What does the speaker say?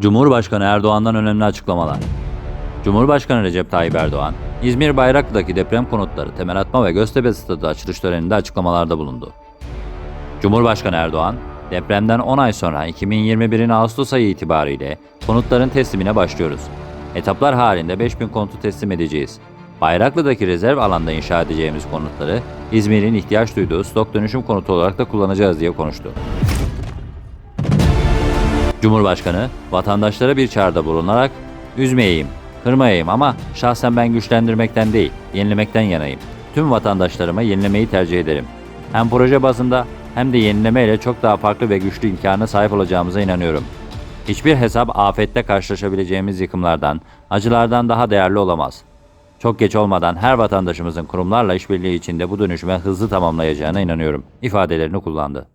Cumhurbaşkanı Erdoğan'dan önemli açıklamalar. Cumhurbaşkanı Recep Tayyip Erdoğan, İzmir Bayraklı'daki deprem konutları temel atma ve Göztepe Stadı açılış töreninde açıklamalarda bulundu. Cumhurbaşkanı Erdoğan, depremden 10 ay sonra 2021'in Ağustos ayı itibariyle konutların teslimine başlıyoruz. Etaplar halinde 5000 konutu teslim edeceğiz. Bayraklı'daki rezerv alanda inşa edeceğimiz konutları İzmir'in ihtiyaç duyduğu stok dönüşüm konutu olarak da kullanacağız diye konuştu. Cumhurbaşkanı vatandaşlara bir çağrıda bulunarak üzmeyeyim, kırmayayım ama şahsen ben güçlendirmekten değil, yenilemekten yanayım. Tüm vatandaşlarıma yenilemeyi tercih ederim. Hem proje bazında hem de yenileme ile çok daha farklı ve güçlü imkana sahip olacağımıza inanıyorum. Hiçbir hesap afette karşılaşabileceğimiz yıkımlardan, acılardan daha değerli olamaz. Çok geç olmadan her vatandaşımızın kurumlarla işbirliği içinde bu dönüşüme hızlı tamamlayacağına inanıyorum ifadelerini kullandı.